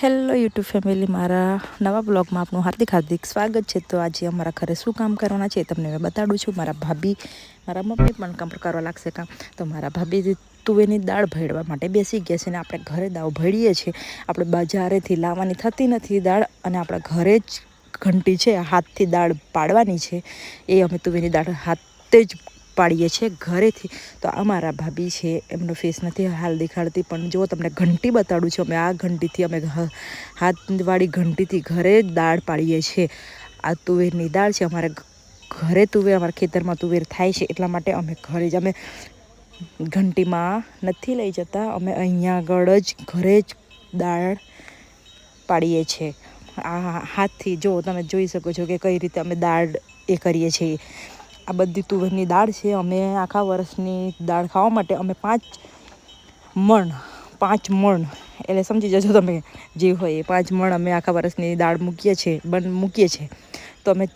Hello YouTube family, મારા નવા બ્લોગમાં આપનું હાર્દિક હાર્દિક સ્વાગત છે. તો આજે અમારા ઘરે શું કામ કરવાના છે એ તમને મેં બતાડું છું. મારા ભાભી, મારા મમ્મી પણ કામ કરવા લાગશે કામ. તો મારા ભાભી તુવેરની દાળ ભેળવા માટે બેસી ગયા છે અને આપણે ઘરે દાળ ભેળીએ છીએ. આપણે બજારેથી લાવવાની થતી નથી દાળ અને આપણા ઘરે જ ઘંટી છે, હાથથી દાળ પાડવાની છે. એ અમે તુવેરની દાળ હાથે જ પાડીએ છીએ ઘરેથી. તો અમારા ભાભી છે, એમનો ફેસ નથી હાલ દેખાડતી, પણ જો તમને ઘંટી બતાડું છું, અમે આ ઘંટીથી, અમે હાથવાળી ઘંટીથી ઘરે જ દાળ પાડીએ છીએ. આ તુવેરની દાળ છે, અમારે ઘરે તુવેર, અમારા ખેતરમાં તુવેર થાય છે, એટલા માટે અમે ઘરે જ, અમે ઘંટીમાં નથી લઈ જતા, અમે અહીંયા આગળ જ ઘરે જ દાળ પાડીએ છીએ. આ હાથથી જો તમે જોઈ શકો છો કે કઈ રીતે અમે દાળ એ કરીએ છીએ. આ બધી તુવેરની દાળ છે. અમે આખા વર્ષની દાળ ખાવા માટે અમે પાંચ મણ પાંચ મણ, એટલે સમજી જજો તમે જે હોય એ પાંચ મણ અમે આખા વર્ષની દાળ મૂકીએ છીએ બન મૂકીએ છીએ તો અમે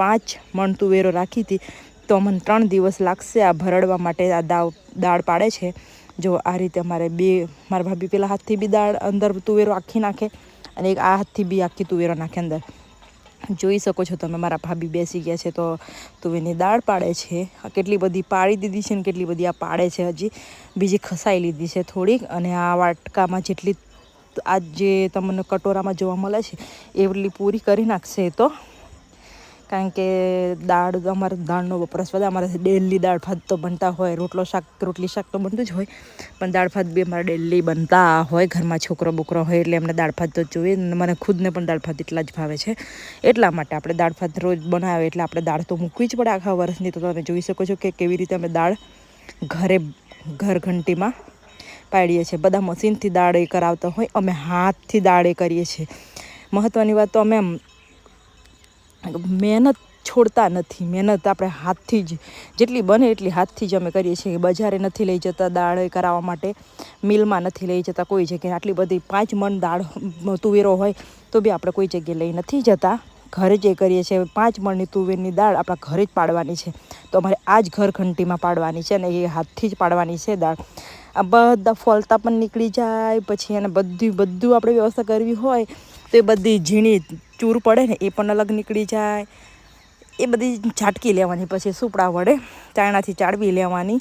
પાંચ મણ તુવેરો રાખી હતી. તો અમને ત્રણ દિવસ લાગશે આ ભરડવા માટે આ દાળ દાળ પાડે છે. જો આ રીતે અમારે બે, મારા ભાભી પેલા હાથથી બી દાળ અંદર તુવેરો આખી નાખે અને એક આ હાથથી બી આખી તુવેરો નાખે અંદર. જોઈ શકો છો તમે, મારા ભાભી બેસી ગયા છે તો તુવેરની દાળ પાડે છે. કેટલી બધી પાડી દીધી છે ને કેટલી બધી આ પાડે છે હજી. બીજી ખસાઈ લીધી છે થોડીક અને આ વાટકામાં જેટલી આ જે તમને કટોરામાં જોવા મળે છે એટલી પૂરી કરી નાખશે તો. કારણ કે દાળ, અમારે દાળનો વપરાશ વધારે. અમારે ડેલી દાળ ભાત તો બનતા હોય, રોટલો શાક, રોટલી શાક તો બનતું જ હોય. પણ દાળ ભાત બી અમારે ડેલી બનતા હોય, ઘરમાં છોકરો બોકરો હોય એટલે એમને દાળ ભાત તો જોઈએ મને ખુદને પણ દાળ ભાત એટલા જ ભાવે છે. એટલા માટે આપણે દાળ ભાત રોજ બનાવે એટલે આપણે દાળ તો મૂકવી જ પડે આખા વર્ષની. તો તમે જોઈ શકો છો કે કેવી રીતે અમે દાળ ઘરે, ઘર ઘંટીમાં પાડીએ છીએ. બધા મશીનથી દાળ એ કરાવતા હોય, અમે હાથથી દાળ એ કરીએ છીએ. મહત્ત્વની વાત તો અમે મહેનત છોડતા નથી. મહેનત આપણે હાથથી જ, જેટલી બને એટલી હાથથી જ અમે કરીએ છીએ બજારે નથી લઈ જતા, દાળ કરાવવા માટે મિલમાં નથી લઈ જતા, કોઈ જગ્યાએ આટલી બધી પાંચ મણ દાળ તુવેરો હોય તો બી આપણે કોઈ જગ્યાએ લઈ નથી જતા. ઘરે જે કરીએ છીએ પાંચ મણની તુવેરની દાળ આપણા ઘરે જ પાડવાની છે. તો અમારે આ જ ઘર ઘંટીમાં પાડવાની છે અને એ હાથથી જ પાડવાની છે દાળ. આ બધા ફોલતા પણ નીકળી જાય, પછી એને બધી, બધું આપણે વ્યવસ્થા કરવી હોય તો એ બધી ઝીણી ચૂર પડે ને એ પણ અલગ નીકળી જાય. એ બધી ઝાટકી લેવાની પછી સુપડા વડે, ચાયણાથી ચાળવી લેવાની.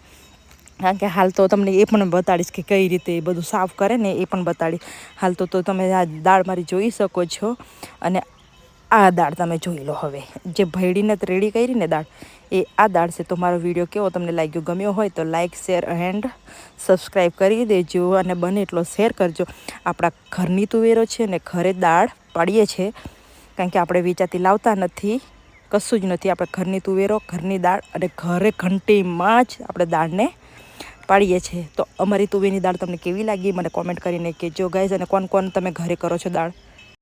કારણ કે હાલ તો તમને એ પણ બતાડીશ કે કઈ રીતે એ બધું સાફ કરે ને એ પણ બતાડીશ. હાલ તો તમે આ દાળ મારી જોઈ શકો છો. અને આ દાળ તમે જોઈ લો હવે. જે ભેડીને ત્રેડી કરી ને દાળ, એ આ દાળ છે. તો મારો વીડિયો કેવો તમને લાગ્યો? ગમ્યો હોય તો લાઇક શેર એન્ડ સબસ્ક્રાઈબ કરી દેજો અને બને એટલો શેર કરજો. આપણા ઘરની તુવેરો છે ને ઘરે દાળ પાડીએ છીએ. કારણ કે આપણે વેચાતી લાવતા નથી, કશું જ નથી. આપણે ઘરની તુવેરો, ઘરની દાળ અને ઘરે ઘંટીમાં જ આપણે દાળને પાડીએ છીએ. તો અમારી તુવેરની દાળ તમને કેવી લાગી? મને કોમેન્ટ કરીને કહેજો ગાઈઝ અને કોણ કોણ તમે ઘરે કરો છો દાળ?